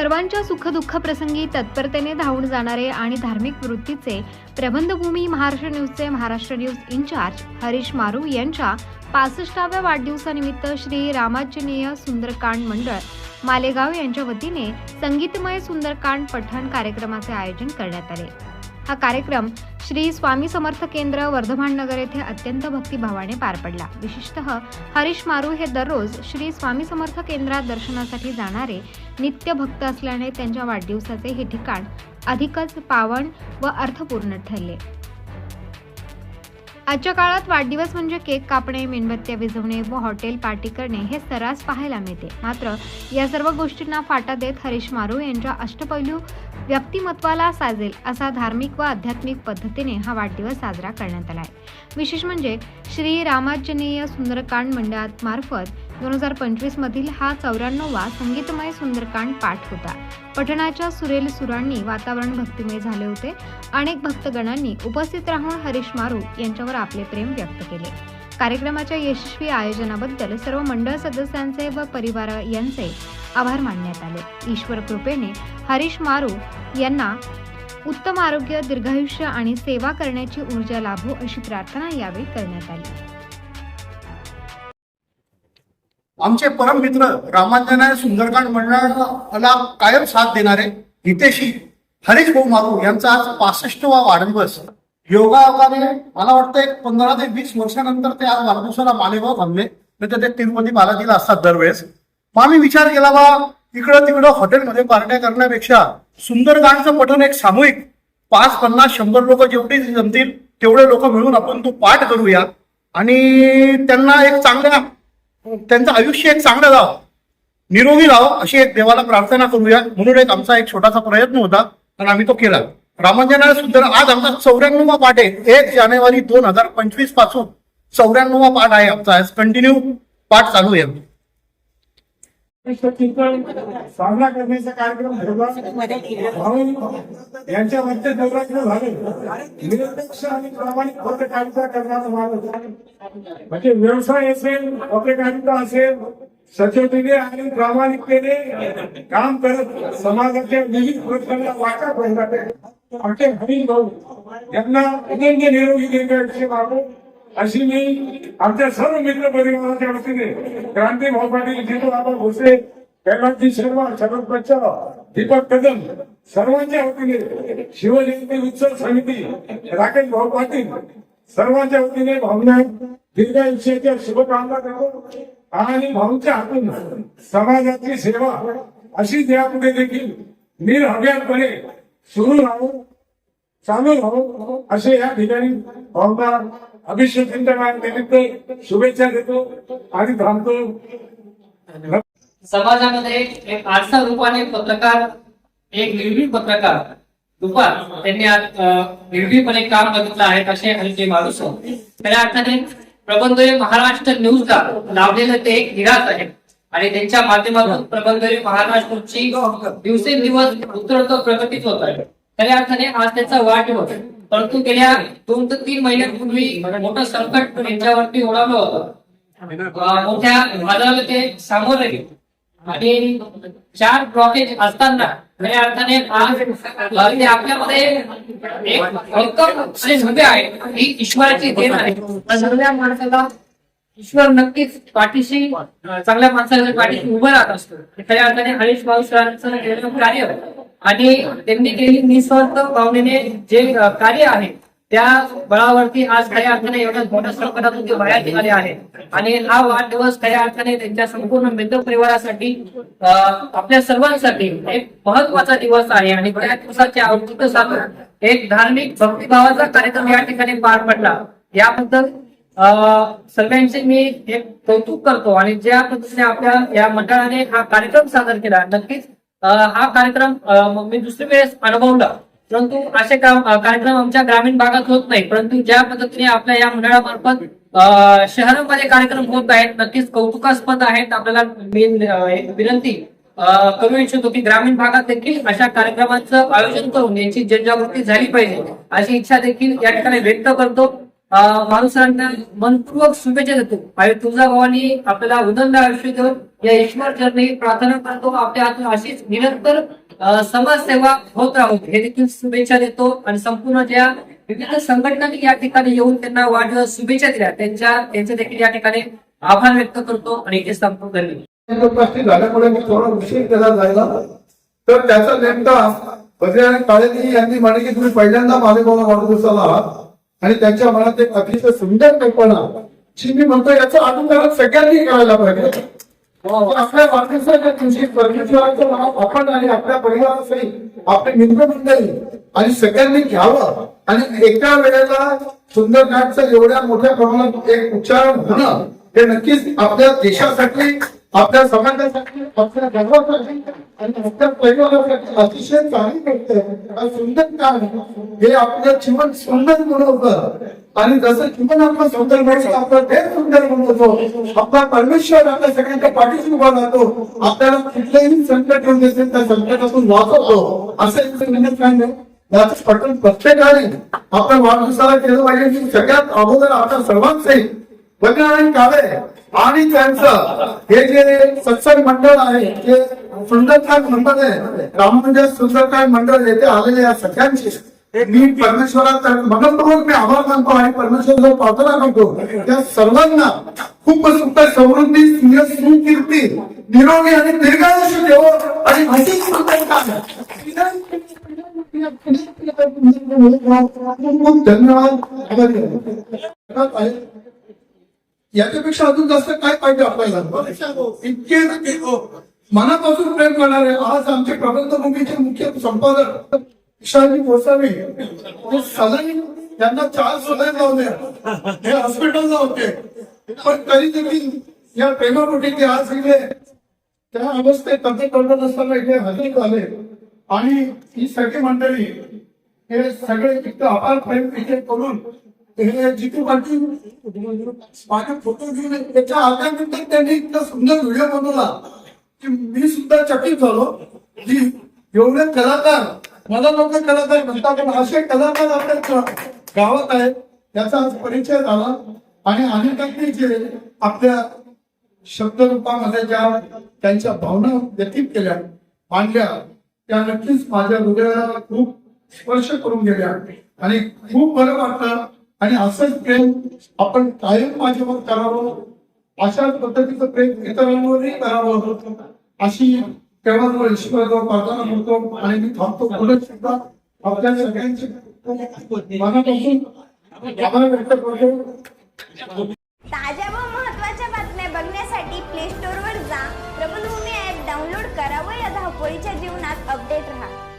सर्वांच्या सुखदुःख प्रसंगी तत्परतेने धावून जाणारे आणि धार्मिक वृत्तीचे प्रबंधभूमी महाराष्ट्र न्यूजचे महाराष्ट्र न्यूज इन्चार्ज हरीश मारू यांच्या पासष्टाव्या वाढदिवसानिमित्त श्री रामाजनीय सुंदरकांड मंडळ मालेगाव यांच्या वतीने संगीतमय सुंदरकांड पठण कार्यक्रमाचे आयोजन करण्यात आले. हा कार्यक्रम श्री स्वामी समर्थ केंद्र वर्धमान नगर येथे अत्यंत भक्तिभावाने पार पडला. विशेषतः हरीश मारू हे दररोज श्री स्वामी समर्थ केंद्रात दर्शनासाठी जाणारे नित्य भक्त असल्याने त्यांच्या वाढदिवसाचे हे ठिकाण अधिकच पावन व अर्थपूर्ण ठरले. आजच्या काळात वाढदिवस म्हणजे केक कापणे मेणबत्त्या विझवणे व हॉटेल पार्टी करणे हे सर्रास पाहायला मिळते. मात्र या सर्व गोष्टींना फाटा देत हरीश मारू यांच्या अष्टपैलू व्यक्तिमत्वाला साजेल असा धार्मिक व आध्यात्मिक पद्धतीने हा वाढदिवस साजरा करण्यात आला आहे. विशेष म्हणजे श्री रामाजनीय सुंदरकांड मंडळात मार्फत दोन हजार पंचवीस मधील हा चौऱ्याण्णववा संगीतमय सुंदरकांड पाठ होता. पठणाच्या सुरेल सुरांनी वातावरण भक्तिमय झाले होते. अनेक भक्तगणांनी उपस्थित राहून हरीश मारू यांच्यावर आपले प्रेम व्यक्त केले. कार्यक्रमाच्या यशस्वी आयोजनाबद्दल सर्व मंडळ सदस्यांचे व परिवार यांचे आभार मानण्यात आले. ईश्वर कृपेने हरीश मारू यांना उत्तम आरोग्य दीर्घायुष्य आणि सेवा करण्याची ऊर्जा लाभो अशी प्रार्थना यावेळी करण्यात आली. आमचे परम मित्र रामांजनाय सुंदरकांड मंडळाला कायम साथ देणारे हितेशी हरीश भाऊ मारू यांचा आज पासष्टवा वाढदिवस. योगायोगाने मला वाटतं एक पंधरा ते वीस वर्षानंतर ते आज वाढदिवसाला मालेगाव थांबले. नाही तर ते तिरुपती बालाजीला असतात दरवेळेस. मग आम्ही विचार केला बा इकडं तिकडं हॉटेलमध्ये पार्ट्या करण्यापेक्षा सुंदरगांडचं पठण एक सामूहिक. पाच पन्नास शंभर लोक जेवढे जमतील तेवढे लोक मिळून आपण तो पाठ करूया. आणि त्यांना एक चांगल्या त्यांचं आयुष्य एक चांगलं राहावं. निरोगी राहावं अशी एक देवाला प्रार्थना करूया. म्हणून एक आमचा एक छोटासा प्रयत्न होता आणि आम्ही तो केला. रामांजना सुंदर आज आमचा चौऱ्याण्णवा पाठ आहे. एक जानेवारी दोन हजार पंचवीसपासून चौऱ्याण्णवा पाठ आहे आमचा. कंटिन्यू पाठ चालू आहे. सामना करण्याचा कार्यक्रम यांच्या मध्य नवरात्र झाले. निरपेक्ष आणि प्रामाणिक पत्रकारिता करण्याचा मार्ग म्हणजे व्यवसाय असेल पत्रकारिता असेल सचोटीने आणि प्रामाणिकतेने काम करत समाजाच्या विविध प्रश्नांना वाटा पडतात आमचे हरीश भाऊ यांना अनन्य निरोगी दीर्घायुष्य मागू. अशी मी आमच्या सर्व मित्र परिवाराच्या वतीने क्रांती भाऊ पाटील जितू भोसे भोसले कैलासजी शर्मा शरद बच्चाव दीपक कदम सर्वांच्या वतीने शिवजयंती उत्सव समिती राकेश भाऊ पाटील सर्वांच्या वतीने भावना दीर्घायुष्याच्या शुभकामना देतो. आणि भाऊच्या हातून समाजाची सेवा अशी यापुढे देखील. निर्हव्यातपणे सुरू राहू चालू राहू असे या ठिकाणी भावना अभिषेक निमित्त शुभेच्छा देतो आणि थांबतो. समाजामध्ये एक आरसा रूपाने पत्रकार एक निर्भीड पत्रकार दुपार त्यांनी आज अं, निर्भीडपणे काम बघितलं आहे असे हलके माणूस हो. खऱ्या अर्थाने प्रबंध महाराष्ट्र न्यूजला लावलेलं ते एक निराश आहे. आणि त्यांच्या माध्यमातून प्रबंध महाराष्ट्रची दिवसेंदिवस उत्तरोत्तर प्रगतीच होत आहे खऱ्या अर्थाने आज त्यांचा वाढदिवस परंतु गेल्या दोन ते तीन महिन्यांपूर्वी मोठं संकट यांच्यावरती ओढावलं होतं. मोठ्या आजाराला ते सामोरे गेले. आणि चार ब्लॉकेज असताना खऱ्या अर्थाने आज ते आपल्यामध्ये एक भक्कम आहे. ही ईश्वराची देण आहे. माणसाला ईश्वर नक्कीच पाठीशी चांगल्या माणसाच्या पाठीशी उभं राहत असतो. खऱ्या अर्थाने हरीश भाऊ सरांचं केलेलं कार्य आणि त्यांनी केलेली निस्वार्थ भावनेने जे कार्य आहे त्या बळावरती आज खऱ्या अर्थाने एवढ्या मोठ्या संकटातून ते बाहेर निघाले आहेत आणि हा वाढदिवस खऱ्या अर्थाने त्यांच्या संपूर्ण मित्र परिवारासाठी आपल्या सर्वांसाठी एक महत्त्वाचा दिवस आहे. आणि बऱ्याच दिवसाच्या औचित्य साधून एक धार्मिक भक्तिभावाचा कार्यक्रम या ठिकाणी पार पडला. याबद्दल सगळ्यांचे मी एक कौतुक करतो आणि ज्या पद्धतीने आपल्या या मंडळाने हा कार्यक्रम सादर केला नक्कीच हा कार्यक्रम मी दुसरी वेळेस अनुभवला. परंतु असे कार्यक्रम आमच्या ग्रामीण भागात होत नाही. परंतु ज्या पद्धतीने आपल्या या मंडळामार्फत शहरामध्ये कार्यक्रम होत आहेत नक्कीच कौतुकास्पद आहेत. आपल्याला मी विनंती करू इच्छितो की ग्रामीण भागात देखील अशा कार्यक्रमाचं आयोजन करून यांची जनजागृती झाली पाहिजे. अशी इच्छा देखील या ठिकाणी व्यक्त करतो. माणसांना मनपूर्वक शुभेच्छा देतो. आणि तुळजाभवानी आपल्याला उदंड आयुष्य देऊन या ईश्वर चरणी प्रार्थना करतो. आपल्या हातून अशीच निरंतर समाजसेवा होत राहू. हे देखील शुभेच्छा देतो. आणि संपूर्ण ज्या विविध संघटनांनी या ठिकाणी येऊन त्यांना वाढदिवस शुभेच्छा दिल्या. त्यांच्या त्यांचे देखील या ठिकाणी आभार व्यक्त करतो. आणि इथे संपूर्ण धन्यवाद उपस्थित झाल्यामुळे मी थोडा उशीर केला जायला. तर त्याचा नेमका बद्रीनाथ काळेजी यांनी म्हणे की तुम्ही पहिल्यांदा मालेगावला वाढदिवसाला आहात. आणि त्यांच्या मनात एक अतिशय सुंदर कल्पना जी मी म्हणतो याचा अनुकरण सगळ्यांनी करायला पाहिजे. म्हणजे आपल्या वाढदिवसाच्या दिवशी परमेश्वराचं नाव आपण आणि आपल्या परिवारासहित आपले मित्रमंडळी आणि सगळ्यांनी घ्यावं. आणि एका वेळेला सुंदरकांडचं एवढ्या मोठ्या प्रमाणात एक उच्चारण होणं हे नक्कीच आपल्या देशासाठी आपल्या समाजासाठी आपल्या गावासाठी आणि आपल्या परिवारासाठी अतिशय चांगली गोष्ट आहे. सुंदर काम हे आपलं जीवन सुंदर बनवतं. आणि जसं जीवन आपलं सुंदर बनवतं आपलं देश सुंदर बनवतो. आपला परमेश्वर आपल्या सगळ्यांच्या पाठीशी उभा राहतो. आपल्याला कुठलंही संकट येऊन देते त्या संकटातून वाचवतो. असं एक सुंदर काम आहे याचं पटन प्रत्येकाने आपण वाढदिवसाला केलं पाहिजे. सगळ्यात अगोदर आता सर्वांचे काळे आणि त्यांचं हे जे सत्संग मंडळ आहे जे सुंदरकांड मंडळ आहे. राममंदिर सुंदरकांड मंडळ येथे आलेले या सगळ्यांचे. मी परमेश्वरात मनपूर्वक मी आभार मानतो आणि परमेश्वराला प्रार्थना करतो त्या सर्वांना खूप सुख समृद्धी सुकीर्ती निरोगी आणि दीर्घायुष्य देव आणि सुंदर खूप धन्यवाद. याच्यापेक्षा अजून जास्त काय पाहिजे आपल्याला? इतके हो. मनापासून प्रेम करणारे आज आमचे प्रबंधभूमीचे मुख्य संपादक विशालजी गोसावी ते सलग त्यांना चार सलग लावले हे हॉस्पिटलला होते. पण तरी देखील या प्रेमापोटी ते आज इथे त्या अवस्थेत तब्येत करत असताना इथे हजर झाले. आणि ही सगळी मंडळी हे सगळे इतकं अपार प्रेम इथे करून जितू पाटील माझे फोटो घेऊन त्याच्या आल्यानंतर त्यांनी इतका सुंदर व्हिडिओ बनवला की मी सुद्धा चकित झालो की एवढे कलाकार मला लोक कलाकार म्हणतात पण असे कलाकार आपल्या गावात आहेत त्याचा आज परिचय झाला. आणि अनेकांनी जे आपल्या शब्दरूपामध्ये ज्या त्यांच्या भावना व्यतीत केल्या मांडल्या त्या नक्कीच माझ्या हृदयाला खूप स्पर्श करून गेल्या. आणि खूप बरं वाटलं आणि असंच प्रेम आपण कायम माझ्यावर करावं. अशाच पद्धतीचं प्रेम इतरांवरही करावं अशी केवळ ईश्वराजवळ प्रार्थना करतो आणि मी थांबतो. पुढे सुद्धा आपल्या सगळ्यांची मनापासून आभार व्यक्त करतो. ताज्या व महत्त्वाच्या बातम्या बघण्यासाठी प्ले स्टोअरवर जा. प्रबलभूमी ऍप डाउनलोड करा व या धावपळीच्या जीवनात अपडेट राहा.